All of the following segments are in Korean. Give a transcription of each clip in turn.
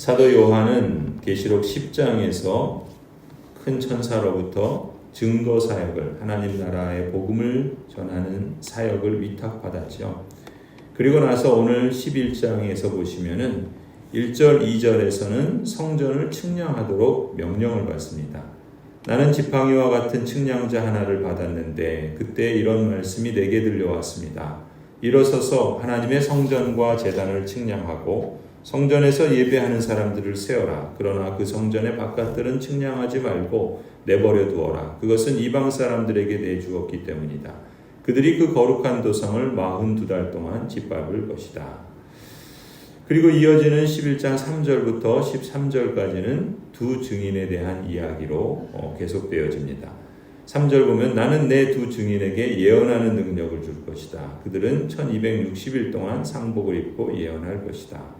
사도 요한은 계시록 10장에서 큰 천사로부터 증거 사역을 하나님 나라의 복음을 전하는 사역을 위탁받았죠. 그리고 나서 오늘 11장에서 보시면은 1절 2절에서는 성전을 측량하도록 명령을 받습니다. 나는 지팡이와 같은 측량자 하나를 받았는데 그때 이런 말씀이 내게 들려왔습니다. 일어서서 하나님의 성전과 제단을 측량하고 성전에서 예배하는 사람들을 세어라. 그러나 그 성전의 바깥들은 측량하지 말고 내버려 두어라. 그것은 이방 사람들에게 내주었기 때문이다. 그들이 그 거룩한 도성을 42달 동안 짓밟을 것이다. 그리고 이어지는 11장 3절부터 13절까지는 두 증인에 대한 이야기로 어, 계속되어집니다. 3절 보면 나는 내 두 증인에게 예언하는 능력을 줄 것이다. 그들은 1260일 동안 상복을 입고 예언할 것이다.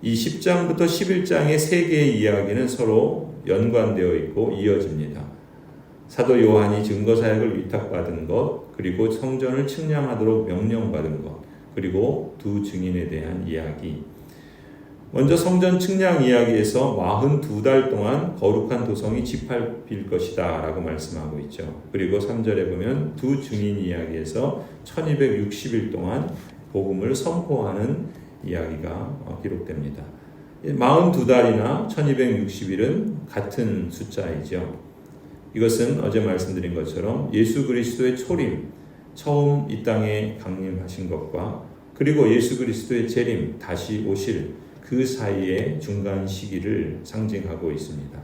이 10장부터 11장의 세 개의 이야기는 서로 연관되어 있고 이어집니다. 사도 요한이 증거 사역을 위탁받은 것, 그리고 성전을 측량하도록 명령받은 것, 그리고 두 증인에 대한 이야기. 먼저 성전 측량 이야기에서 42달 동안 거룩한 도성이 짓밟힐 것이다 라고 말씀하고 있죠. 그리고 3절에 보면 두 증인 이야기에서 1260일 동안 복음을 선포하는 이야기가 어, 기록됩니다. 42달이나 1260일은 같은 숫자이죠. 이것은 어제 말씀드린 것처럼 예수 그리스도의 초림, 처음 이 땅에 강림하신 것과 그리고 예수 그리스도의 재림, 다시 오실 그 사이의 중간 시기를 상징하고 있습니다.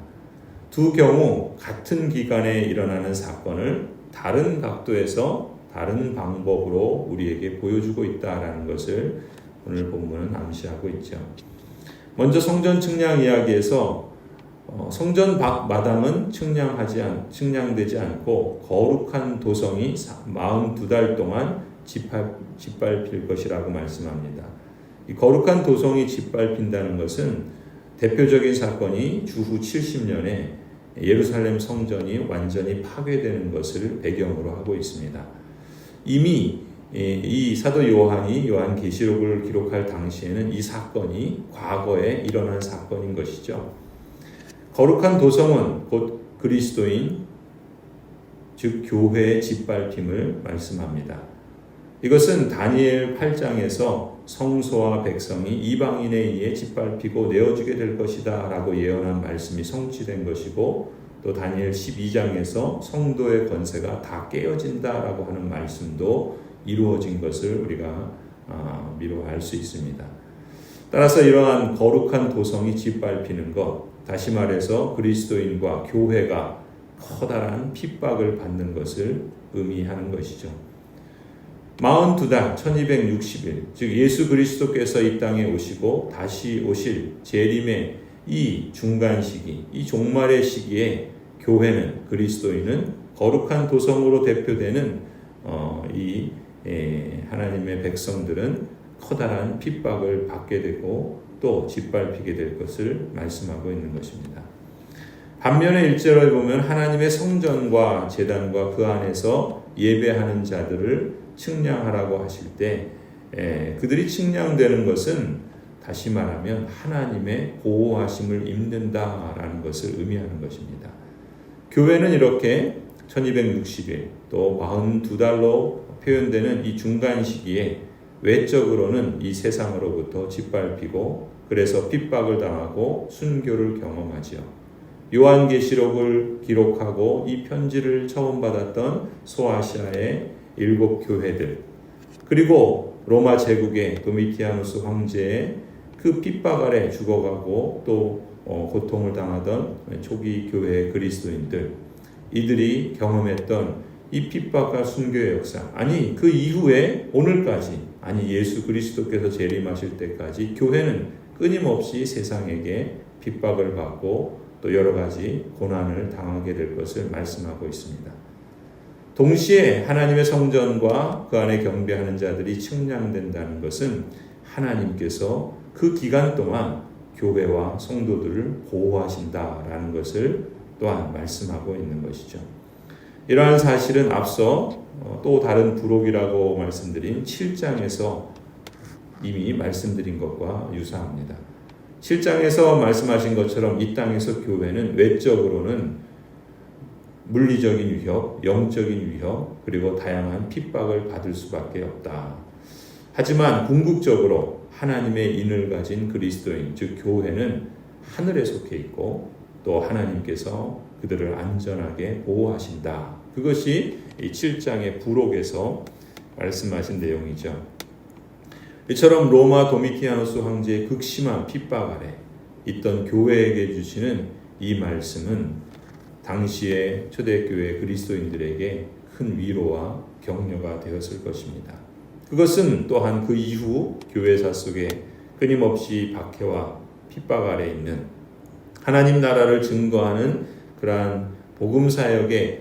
두 경우 같은 기간에 일어나는 사건을 다른 각도에서 다른 방법으로 우리에게 보여주고 있다라는 것을 오늘 본문은 암시하고 있죠. 먼저 성전 측량 이야기에서 어, 성전 밖 마당은 측량하지 않, 측량되지 않고 거룩한 도성이 42달 동안 짓밟, 짓밟힐 것이라고 말씀합니다. 이 거룩한 도성이 짓밟힌다는 것은 대표적인 사건이 주후 70년에 예루살렘 성전이 완전히 파괴되는 것을 배경으로 하고 있습니다. 이미 이 사도 요한이 요한 계시록을 기록할 당시에는 이 사건이 과거에 일어난 사건인 것이죠. 거룩한 도성은 곧 그리스도인 즉 교회의 짓밟힘을 말씀합니다. 이것은 다니엘 8장에서 성소와 백성이 이방인에 의해 짓밟히고 내어주게 될 것이다 라고 예언한 말씀이 성취된 것이고 또 다니엘 12장에서 성도의 권세가 다 깨어진다 라고 하는 말씀도 이루어진 것을 우리가 아, 미루어 알수 있습니다. 따라서 이러한 거룩한 도성이 짓밟히는 것, 다시 말해서 그리스도인과 교회가 커다란 핍박을 받는 것을 의미하는 것이죠. 42달 1260일 즉 예수 그리스도께서 이 땅에 오시고 다시 오실 재림의 이 중간 시기 이 종말의 시기에 교회는 그리스도인은 거룩한 도성으로 대표되는 어, 이 에, 하나님의 백성들은 커다란 핍박을 받게 되고 또 짓밟히게 될 것을 말씀하고 있는 것입니다. 반면에 일절을 보면 하나님의 성전과 재단과 그 안에서 예배하는 자들을 측량하라고 하실 때 에, 그들이 측량되는 것은 다시 말하면 하나님의 보호하심을 입는다라는 것을 의미하는 것입니다. 교회는 이렇게 1260일 또 42달로 표현되는 이 중간 시기에 외적으로는 이 세상으로부터 짓밟히고 그래서 핍박을 당하고 순교를 경험하지요. 요한계시록을 기록하고 이 편지를 처음 받았던 소아시아의 일곱 교회들 그리고 로마 제국의 도미티아누스 황제의 그 핍박 아래 죽어가고 또 어, 고통을 당하던 초기 교회 그리스도인들 이들이 경험했던 이 핍박과 순교의 역사 아니 그 이후에 오늘까지 아니 예수 그리스도께서 재림하실 때까지 교회는 끊임없이 세상에게 핍박을 받고 또 여러 가지 고난을 당하게 될 것을 말씀하고 있습니다. 동시에 하나님의 성전과 그 안에 경배하는 자들이 측량된다는 것은 하나님께서 그 기간 동안 교회와 성도들을 보호하신다라는 것을 또한 말씀하고 있는 것이죠. 이러한 사실은 앞서 어, 또 다른 부록이라고 말씀드린 7장에서 이미 말씀드린 것과 유사합니다. 7장에서 말씀하신 것처럼 이 땅에서 교회는 외적으로는 물리적인 위협, 영적인 위협, 그리고 다양한 핍박을 받을 수밖에 없다. 하지만 궁극적으로 하나님의 인을 가진 그리스도인, 즉 교회는 하늘에 속해 있고 또 하나님께서 그들을 안전하게 보호하신다. 그것이 이 7장의 부록에서 말씀하신 내용이죠. 이처럼 로마 도미티아누스 황제의 극심한 핍박 아래 있던 교회에게 주시는 이 말씀은 당시의 초대교회 그리스도인들에게 큰 위로와 격려가 되었을 것입니다. 그것은 또한 그 이후 교회사 속에 끊임없이 박해와 핍박 아래 있는 하나님 나라를 증거하는 그러한 복음 사역의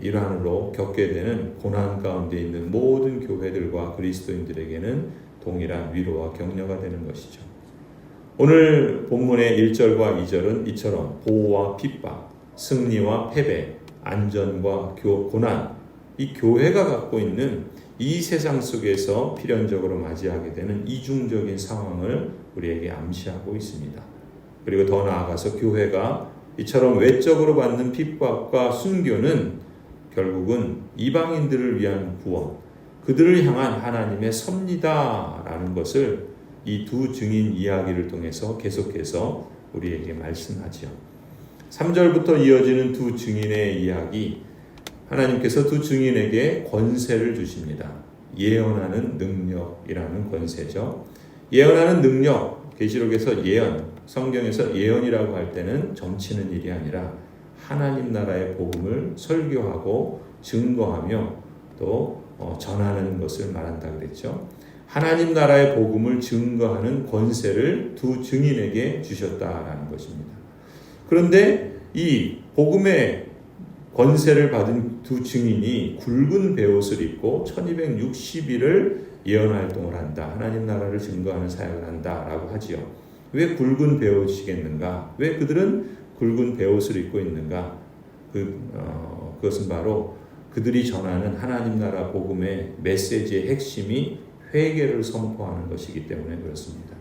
일환으로 겪게 되는 고난 가운데 있는 모든 교회들과 그리스도인들에게는 동일한 위로와 격려가 되는 것이죠. 오늘 본문의 1절과 2절은 이처럼 보호와 핍박, 승리와 패배, 안전과 고난, 이 교회가 갖고 있는 이 세상 속에서 필연적으로 맞이하게 되는 이중적인 상황을 우리에게 암시하고 있습니다. 그리고 더 나아가서 교회가 이처럼 외적으로 받는 핍박과 순교는 결국은 이방인들을 위한 구원, 그들을 향한 하나님의 섭리다라는 것을 이 두 증인 이야기를 통해서 계속해서 우리에게 말씀하지요. 3절부터 이어지는 두 증인의 이야기, 하나님께서 두 증인에게 권세를 주십니다. 예언하는 능력이라는 권세죠. 예언하는 능력, 계시록에서 예언, 성경에서 예언이라고 할 때는 점치는 일이 아니라 하나님 나라의 복음을 설교하고 증거하며 또 어, 전하는 것을 말한다 그랬죠. 하나님 나라의 복음을 증거하는 권세를 두 증인에게 주셨다라는 것입니다. 그런데 이 복음의 권세를 받은 두 증인이 굵은 베옷을 입고 1260일을 예언 활동을 한다. 하나님 나라를 증거하는 사역을 한다라고 하지요. 왜 굵은 베옷이겠는가? 왜 그들은 굵은 베옷을 입고 있는가? 그 어, 그것은 바로 그들이 전하는 하나님 나라 복음의 메시지의 핵심이 회개를 선포하는 것이기 때문에 그렇습니다.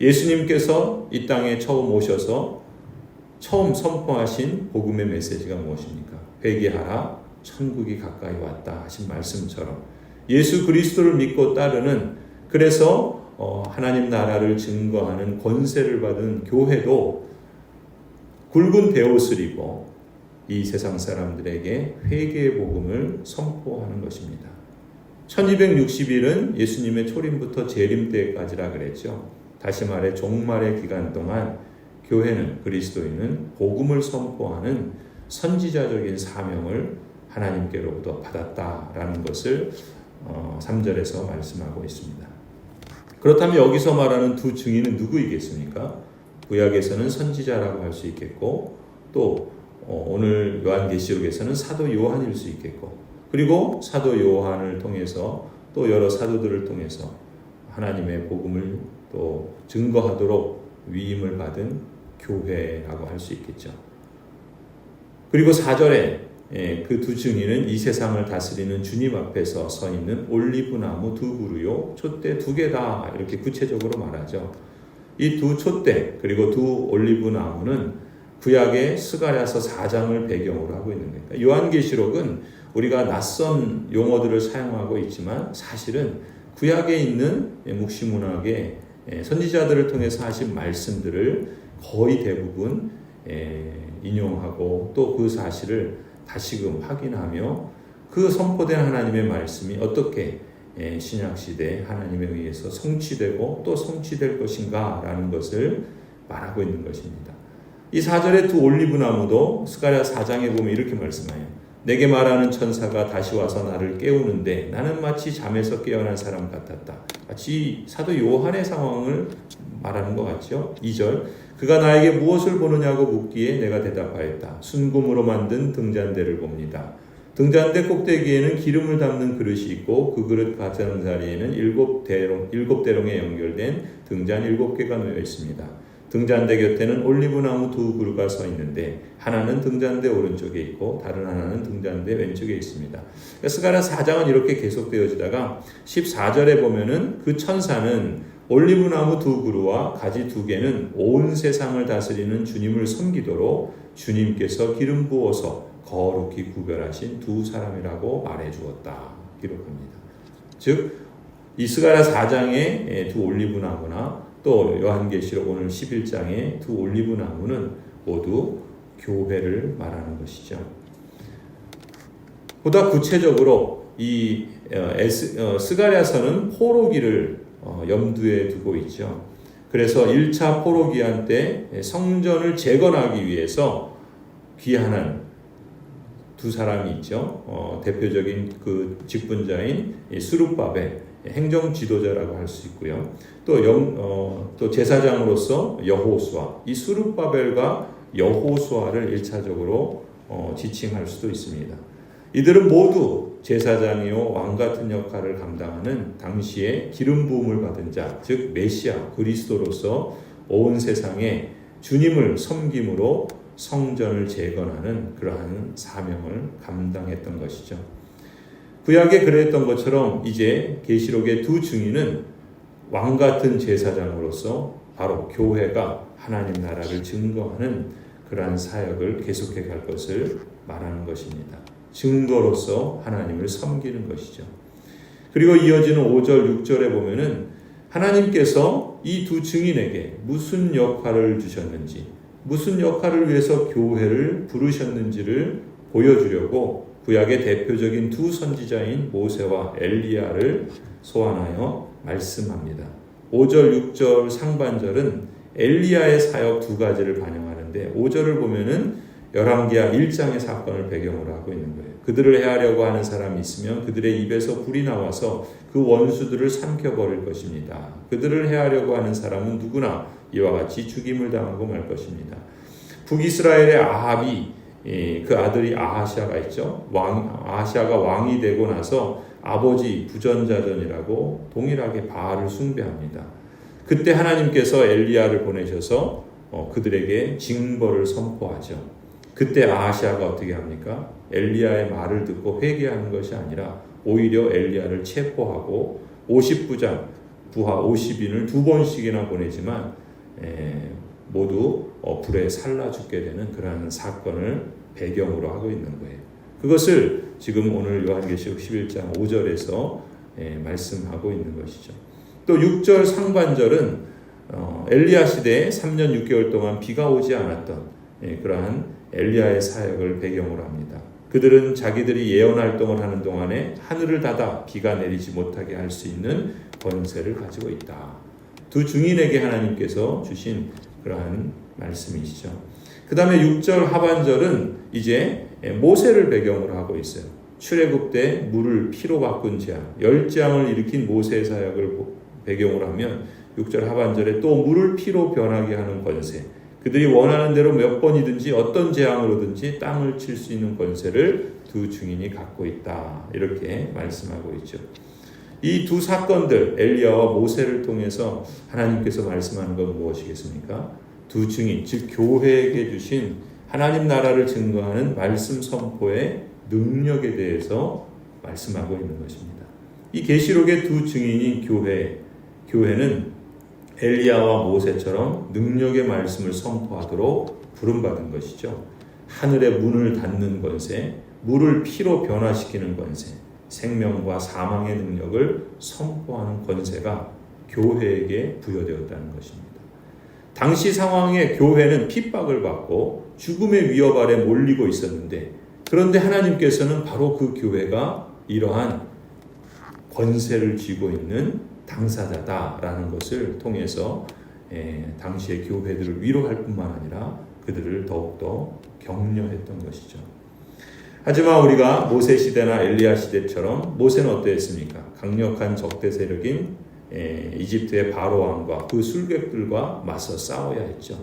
예수님께서 이 땅에 처음 오셔서 처음 선포하신 복음의 메시지가 무엇입니까? 회개하라, 천국이 가까이 왔다 하신 말씀처럼 예수 그리스도를 믿고 따르는 그래서 어, 하나님 나라를 증거하는 권세를 받은 교회도 굵은 베옷을 입어 이 세상 사람들에게 회개의 복음을 선포하는 것입니다. 1260일은 예수님의 초림부터 재림 때까지라 그랬죠. 다시 말해 종말의 기간 동안 교회는 그리스도인은 복음을 선포하는 선지자적인 사명을 하나님께로부터 받았다라는 것을 3절에서 어, 말씀하고 있습니다. 그렇다면 여기서 말하는 두 증인은 누구이겠습니까? 구약에서는 선지자라고 할 수 있겠고 또 어, 오늘 요한계시록에서는 사도 요한일 수 있겠고 그리고 사도 요한을 통해서 또 여러 사도들을 통해서 하나님의 복음을 또 증거하도록 위임을 받은 교회라고 할 수 있겠죠. 그리고 4절에 예, 그 두 증인은 이 세상을 다스리는 주님 앞에서 서 있는 올리브 나무 두 그루요, 촛대 두 개다. 이렇게 구체적으로 말하죠. 이 두 촛대, 그리고 두 올리브 나무는 구약의 스가랴서 4장을 배경으로 하고 있는 겁니다. 요한계시록은 우리가 낯선 용어들을 사용하고 있지만 사실은 구약에 있는 묵시문학의 예, 선지자들을 통해서 하신 말씀들을 거의 대부분 예, 인용하고 또 그 사실을 다시금 확인하며 그 선포된 하나님의 말씀이 어떻게 예, 신약 시대 하나님에 의해서 성취되고 또 성취될 것인가 라는 것을 말하고 있는 것입니다. 이 4절의 두 올리브 나무도 스가랴 4장에 보면 이렇게 말씀해요. 내게 말하는 천사가 다시 와서 나를 깨우는데 나는 마치 잠에서 깨어난 사람 같았다. 마치 사도 요한의 상황을 말하는 것 같죠. 2절 그가 나에게 무엇을 보느냐고 묻기에 내가 대답하였다. 순금으로 만든 등잔대를 봅니다. 등잔대 꼭대기에는 기름을 담는 그릇이 있고 그 그릇 가장 자리에는 일곱 대롱 일곱 대롱에 연결된 등잔 일곱 개가 놓여 있습니다. 등잔대 곁에는 올리브나무 두 그루가 서 있는데 하나는 등잔대 오른쪽에 있고 다른 하나는 등잔대 왼쪽에 있습니다. 스가랴 4장은 이렇게 계속되어지다가 14절에 보면은 그 천사는 올리브나무 두 그루와 가지 두 개는 온 세상을 다스리는 주님을 섬기도록 주님께서 기름 부어서 거룩히 구별하신 두 사람이라고 말해 주었다. 기록합니다. 즉 이스가랴 4장의 두 올리브나무나 또 요한계시록 오늘 11장의 두 올리브나무는 모두 교회를 말하는 것이죠. 보다 구체적으로 이 어, 어, 스가랴서는 포로기를 어, 염두에 두고 있죠. 그래서 1차 포로기한 때 성전을 재건하기 위해서 귀환한 두 사람이 있죠. 어, 대표적인 그 직분자인 수룹바벨 행정 지도자라고 할 수 있고요. 또, 영, 어, 또 제사장으로서 여호수아 이 수룹바벨과 여호수아를 1차적으로 어, 지칭할 수도 있습니다. 이들은 모두 제사장이요 왕 같은 역할을 감당하는 당시에 기름 부음을 받은 자, 즉 메시아 그리스도로서 온 세상에 주님을 섬김으로 성전을 재건하는 그러한 사명을 감당했던 것이죠. 구약에 그랬던 것처럼 이제 계시록의 두 증인은 왕 같은 제사장으로서 바로 교회가 하나님 나라를 증거하는 그러한 사역을 계속해 갈 것을 말하는 것입니다. 증거로서 하나님을 섬기는 것이죠. 그리고 이어지는 5절, 6절에 보면은 하나님께서 이 두 증인에게 무슨 역할을 주셨는지, 무슨 역할을 위해서 교회를 부르셨는지를 보여주려고 구약의 대표적인 두 선지자인 모세와 엘리야를 소환하여 말씀합니다. 5절, 6절 상반절은 엘리야의 사역 두 가지를 반영하는데 5절을 보면은 열왕기하 1장의 사건을 배경으로 하고 있는 거예요. 그들을 해하려고 하는 사람이 있으면 그들의 입에서 불이 나와서 그 원수들을 삼켜버릴 것입니다. 그들을 해하려고 하는 사람은 누구나 이와 같이 죽임을 당하고 말 것입니다. 북이스라엘의 아합이 예, 그 아들이 아하시아가 있죠. 왕 아하시아가 왕이 되고 나서 아버지 부전자전이라고 동일하게 바알을 숭배합니다. 그때 하나님께서 엘리야를 보내셔서 어, 그들에게 징벌을 선포하죠. 그때 아하시아가 어떻게 합니까? 엘리야의 말을 듣고 회개하는 것이 아니라 오히려 엘리야를 체포하고 50부장 부하 50인을 두 번씩이나 보내지만 에, 모두 어, 불에 살라 죽게 되는 그러한 사건을 배경으로 하고 있는 거예요. 그것을 지금 오늘 요한계시록 11장 5절에서 에, 말씀하고 있는 것이죠. 또 6절 상반절은 어, 엘리야 시대에 3년 6개월 동안 비가 오지 않았던 에, 그러한 엘리야의 사역을 배경으로 합니다. 그들은 자기들이 예언 활동을 하는 동안에 하늘을 닫아 비가 내리지 못하게 할 수 있는 권세를 가지고 있다. 두 증인에게 하나님께서 주신 그러한 말씀이시죠. 그 다음에 6절 하반절은 이제 모세를 배경으로 하고 있어요. 출애굽 때 물을 피로 바꾼 재앙, 열재앙을 일으킨 모세의 사역을 배경으로 하면 6절 하반절에 또 물을 피로 변하게 하는 권세, 그들이 원하는 대로 몇 번이든지 어떤 재앙으로든지 땅을 칠 수 있는 권세를 두 증인이 갖고 있다. 이렇게 말씀하고 있죠. 이 두 사건들 엘리야와 모세를 통해서 하나님께서 말씀하는 건 무엇이겠습니까? 두 증인 즉 교회에게 주신 하나님 나라를 증거하는 말씀 선포의 능력에 대해서 말씀하고 있는 것입니다. 이 계시록의 두 증인인 교회 교회는 엘리야와 모세처럼 능력의 말씀을 선포하도록 부름받은 것이죠. 하늘의 문을 닫는 권세, 물을 피로 변화시키는 권세, 생명과 사망의 능력을 선포하는 권세가 교회에게 부여되었다는 것입니다. 당시 상황에 교회는 핍박을 받고 죽음의 위협 아래 몰리고 있었는데 그런데 하나님께서는 바로 그 교회가 이러한 권세를 쥐고 있는 당사자다라는 것을 통해서 예, 당시의 교회들을 위로할 뿐만 아니라 그들을 더욱더 격려했던 것이죠. 하지만 우리가 모세 시대나 엘리야 시대처럼 모세는 어떠했습니까? 강력한 적대 세력인 예, 이집트의 바로 왕과 그 술객들과 맞서 싸워야 했죠.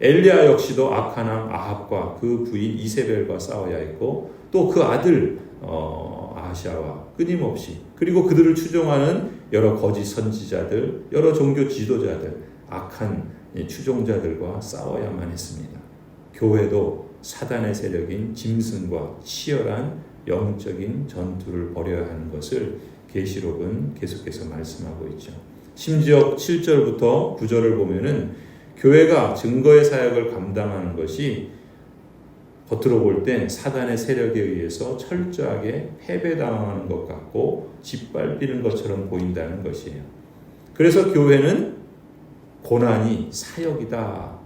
엘리야 역시도 악한 왕 아합과 그 부인 이세벨과 싸워야 했고 또 그 아들 어, 아시아와 끊임없이 그리고 그들을 추종하는 여러 거짓 선지자들, 여러 종교 지도자들, 악한 추종자들과 싸워야만 했습니다. 교회도 사단의 세력인 짐승과 치열한 영적인 전투를 벌여야 하는 것을 계시록은 계속해서 말씀하고 있죠. 심지어 7절부터 9절을 보면은 교회가 증거의 사역을 감당하는 것이 겉으로 볼 땐 사단의 세력에 의해서 철저하게 패배당하는 것 같고 짓밟히는 것처럼 보인다는 것이에요. 그래서 교회는 고난이 사역이다.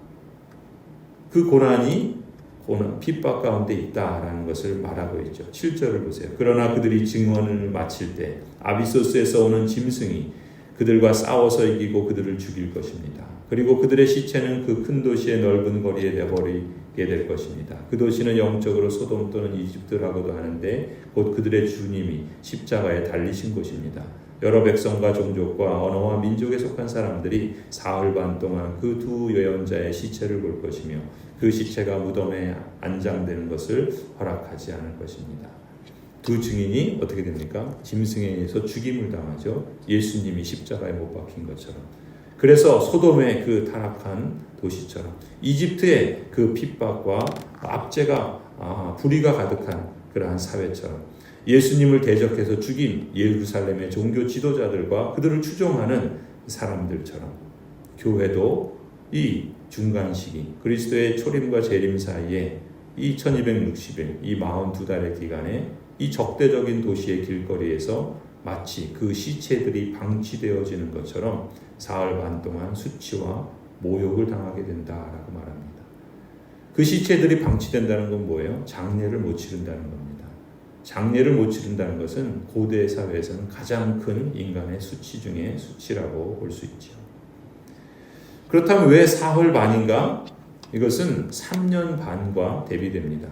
그 고난이 고난, 핍박 가운데 있다라는 것을 말하고 있죠. 7절을 보세요. 그러나 그들이 증언을 마칠 때 아비소스에서 오는 짐승이 그들과 싸워서 이기고 그들을 죽일 것입니다. 그리고 그들의 시체는 그 큰 도시의 넓은 거리에 내버리게 될 것입니다. 그 도시는 영적으로 소돔 또는 이집트라고도 하는데 곧 그들의 주님이 십자가에 달리신 곳입니다. 여러 백성과 종족과 언어와 민족에 속한 사람들이 사흘 반 동안 그 두 예언자의 시체를 볼 것이며 그 시체가 무덤에 안장되는 것을 허락하지 않을 것입니다. 두 증인이 어떻게 됩니까? 짐승에 의해서 죽임을 당하죠. 예수님이 십자가에 못 박힌 것처럼. 그래서 소돔의 그 타락한 도시처럼 이집트의 그 핍박과 압제가 아, 불의가 가득한 그러한 사회처럼 예수님을 대적해서 죽인 예루살렘의 종교 지도자들과 그들을 추종하는 사람들처럼 교회도 이 중간 시기 그리스도의 초림과 재림 사이에 이 1260일 이 42달의 기간에 이 적대적인 도시의 길거리에서 마치 그 시체들이 방치되어지는 것처럼 사흘 반 동안 수치와 모욕을 당하게 된다라고 말합니다. 그 시체들이 방치된다는 건 뭐예요? 장례를 못 치른다는 겁니다. 장례를 못 치른다는 것은 고대 사회에서는 가장 큰 인간의 수치 중에 수치라고 볼 수 있죠. 그렇다면 왜 사흘 반인가? 이것은 3년 반과 대비됩니다.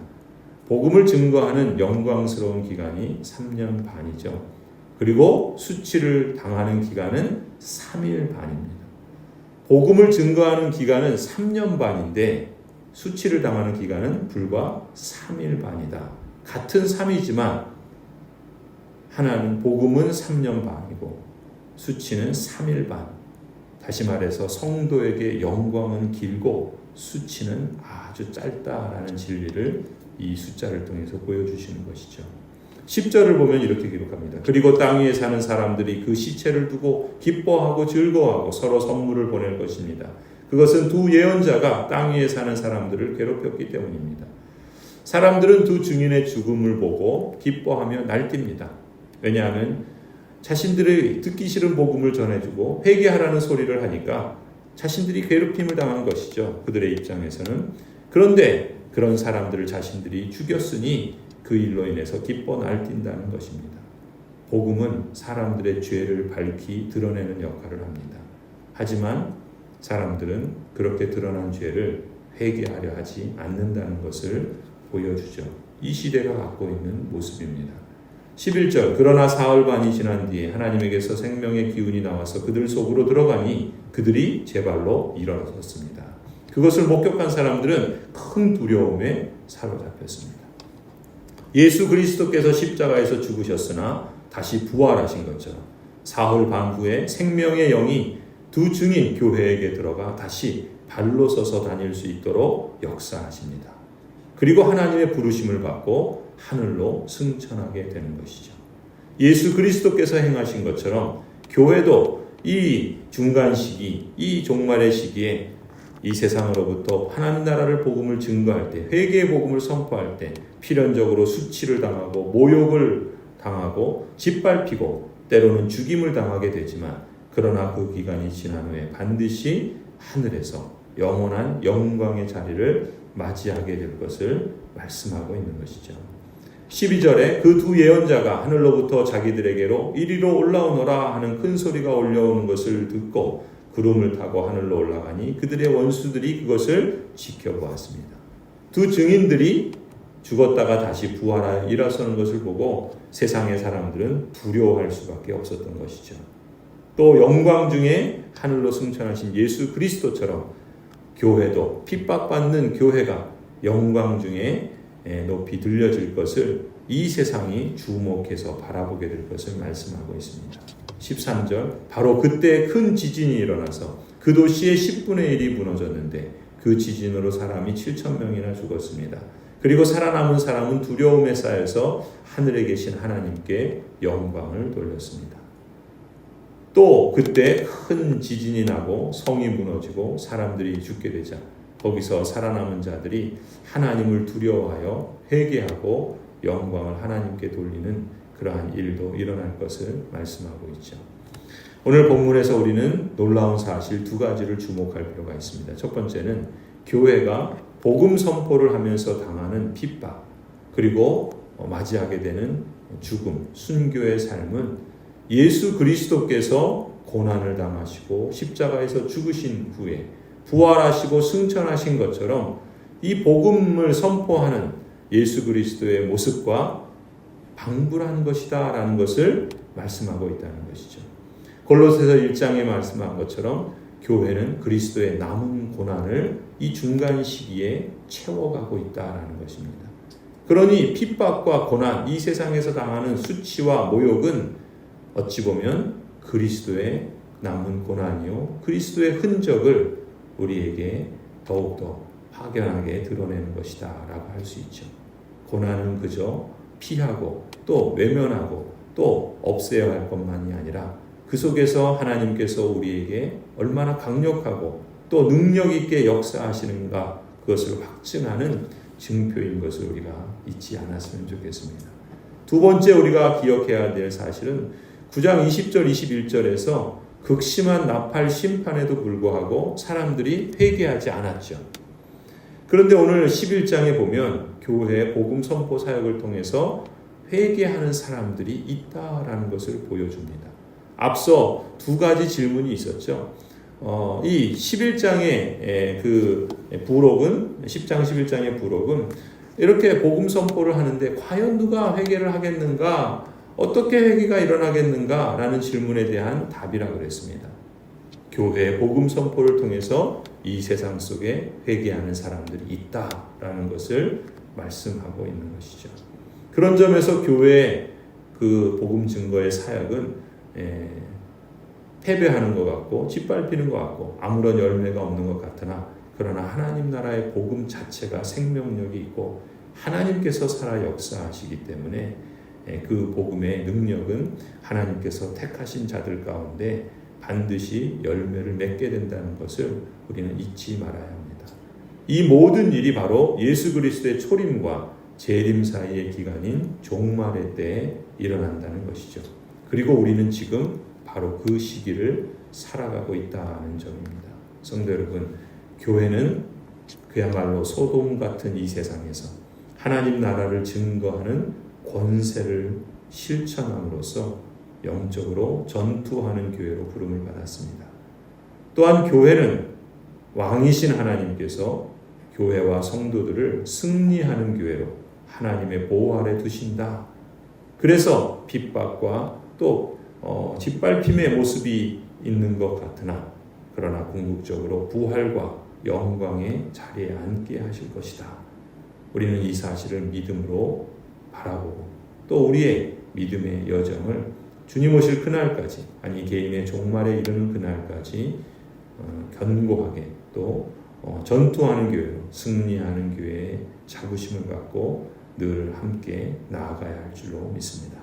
복음을 증거하는 영광스러운 기간이 3년 반이죠. 그리고 수치를 당하는 기간은 3일 반입니다. 복음을 증거하는 기간은 3년 반인데 수치를 당하는 기간은 불과 3일 반이다. 같은 3이지만 하나는 복음은 3년 반이고 수치는 3일 반. 다시 말해서 성도에게 영광은 길고 수치는 아주 짧다라는 진리를 이 숫자를 통해서 보여주시는 것이죠. 10절을 보면 이렇게 기록합니다. 그리고 땅 위에 사는 사람들이 그 시체를 두고 기뻐하고 즐거워하고 서로 선물을 보낼 것입니다. 그것은 두 예언자가 땅 위에 사는 사람들을 괴롭혔기 때문입니다. 사람들은 두 증인의 죽음을 보고 기뻐하며 날뜁니다. 왜냐하면 자신들의 듣기 싫은 복음을 전해주고 회개하라는 소리를 하니까 자신들이 괴롭힘을 당한 것이죠. 그들의 입장에서는. 그런데 그런 사람들을 자신들이 죽였으니 그 일로 인해서 기뻐 날뛴다는 것입니다. 복음은 사람들의 죄를 밝히 드러내는 역할을 합니다. 하지만 사람들은 그렇게 드러난 죄를 회개하려 하지 않는다는 것을 보여주죠. 이 시대가 갖고 있는 모습입니다. 11절 그러나 사흘 반이 지난 뒤에 하나님에게서 생명의 기운이 나와서 그들 속으로 들어가니 그들이 제 발로 일어섰습니다. 그것을 목격한 사람들은 큰 두려움에 사로잡혔습니다. 예수 그리스도께서 십자가에서 죽으셨으나 다시 부활하신 것처럼 사흘 반 후에 생명의 영이 두 증인 교회에게 들어가 다시 발로 서서 다닐 수 있도록 역사하십니다. 그리고 하나님의 부르심을 받고 하늘로 승천하게 되는 것이죠. 예수 그리스도께서 행하신 것처럼 교회도 이 중간 시기, 이 종말의 시기에 이 세상으로부터 하나님 나라를 복음을 증거할 때, 회개의 복음을 선포할 때 필연적으로 수치를 당하고 모욕을 당하고 짓밟히고 때로는 죽임을 당하게 되지만 그러나 그 기간이 지난 후에 반드시 하늘에서 영원한 영광의 자리를 맞이하게 될 것을 말씀하고 있는 것이죠. 12절에 그 두 예언자가 하늘로부터 자기들에게로 이리로 올라오너라 하는 큰 소리가 올려오는 것을 듣고 구름을 타고 하늘로 올라가니 그들의 원수들이 그것을 지켜보았습니다. 두 증인들이 죽었다가 다시 부활하여 일어서는 것을 보고 세상의 사람들은 두려워할 수밖에 없었던 것이죠. 또 영광 중에 하늘로 승천하신 예수 그리스도처럼 교회도 핍박받는 교회가 영광 중에 높이 들려질 것을 이 세상이 주목해서 바라보게 될 것을 말씀하고 있습니다. 13절 바로 그때 큰 지진이 일어나서 그 도시의 10분의 1이 무너졌는데 그 지진으로 사람이 7천 명이나 죽었습니다. 그리고 살아남은 사람은 두려움에 쌓여서 하늘에 계신 하나님께 영광을 돌렸습니다. 또 그때 큰 지진이 나고 성이 무너지고 사람들이 죽게 되자 거기서 살아남은 자들이 하나님을 두려워하여 회개하고 영광을 하나님께 돌리는 그러한 일도 일어날 것을 말씀하고 있죠. 오늘 본문에서 우리는 놀라운 사실 두 가지를 주목할 필요가 있습니다. 첫 번째는 교회가 복음 선포를 하면서 당하는 핍박 그리고 맞이하게 되는 죽음, 순교의 삶은 예수 그리스도께서 고난을 당하시고 십자가에서 죽으신 후에 부활하시고 승천하신 것처럼 이 복음을 선포하는 예수 그리스도의 모습과 방불한 것이다 라는 것을 말씀하고 있다는 것이죠. 골로새서 1장에 말씀한 것처럼 교회는 그리스도의 남은 고난을 이 중간 시기에 채워가고 있다라는 것입니다. 그러니 핍박과 고난, 이 세상에서 당하는 수치와 모욕은 어찌 보면 그리스도의 남은 고난이요. 그리스도의 흔적을 우리에게 더욱더 확연하게 드러내는 것이다. 라고 할 수 있죠. 고난은 그저 피하고 또 외면하고 또 없애야 할 것만이 아니라 그 속에서 하나님께서 우리에게 얼마나 강력하고 또 능력 있게 역사하시는가 그것을 확증하는 증표인 것을 우리가 잊지 않았으면 좋겠습니다. 두 번째 우리가 기억해야 될 사실은 9장 20절 21절에서 극심한 나팔 심판에도 불구하고 사람들이 회개하지 않았죠. 그런데 오늘 11장에 보면 교회 복음 선포 사역을 통해서 회개하는 사람들이 있다라는 것을 보여줍니다. 앞서 두 가지 질문이 있었죠. 어, 이 11장의 그 부록은 10장 11장의 부록은 이렇게 복음 선포를 하는데 과연 누가 회개를 하겠는가? 어떻게 회개가 일어나겠는가? 라는 질문에 대한 답이라 그랬습니다. 교회 복음 선포를 통해서 이 세상 속에 회개하는 사람들이 있다라는 것을 말씀하고 있는 것이죠. 그런 점에서 교회의 그 복음 증거의 사역은 에, 패배하는 것 같고 짓밟히는 것 같고 아무런 열매가 없는 것 같으나 그러나 하나님 나라의 복음 자체가 생명력이 있고 하나님께서 살아 역사하시기 때문에 그 복음의 능력은 하나님께서 택하신 자들 가운데 반드시 열매를 맺게 된다는 것을 우리는 잊지 말아야 합니다. 이 모든 일이 바로 예수 그리스도의 초림과 재림 사이의 기간인 종말의 때에 일어난다는 것이죠. 그리고 우리는 지금 바로 그 시기를 살아가고 있다는 점입니다. 성도 여러분, 교회는 그야말로 소돔 같은 이 세상에서 하나님 나라를 증거하는 권세를 실천함으로써 영적으로 전투하는 교회로 부름을 받았습니다. 또한 교회는 왕이신 하나님께서 교회와 성도들을 승리하는 교회로 하나님의 보호 아래 두신다. 그래서 핍박과 또 어, 짓밟힘의 모습이 있는 것 같으나 그러나 궁극적으로 부활과 영광의 자리에 앉게 하실 것이다. 우리는 이 사실을 믿음으로 바라보고 또 우리의 믿음의 여정을 주님 오실 그날까지 아니 개인의 종말에 이르는 그날까지 어, 견고하게 또 어, 전투하는 교회로 승리하는 교회의 자부심을 갖고 늘 함께 나아가야 할 줄로 믿습니다.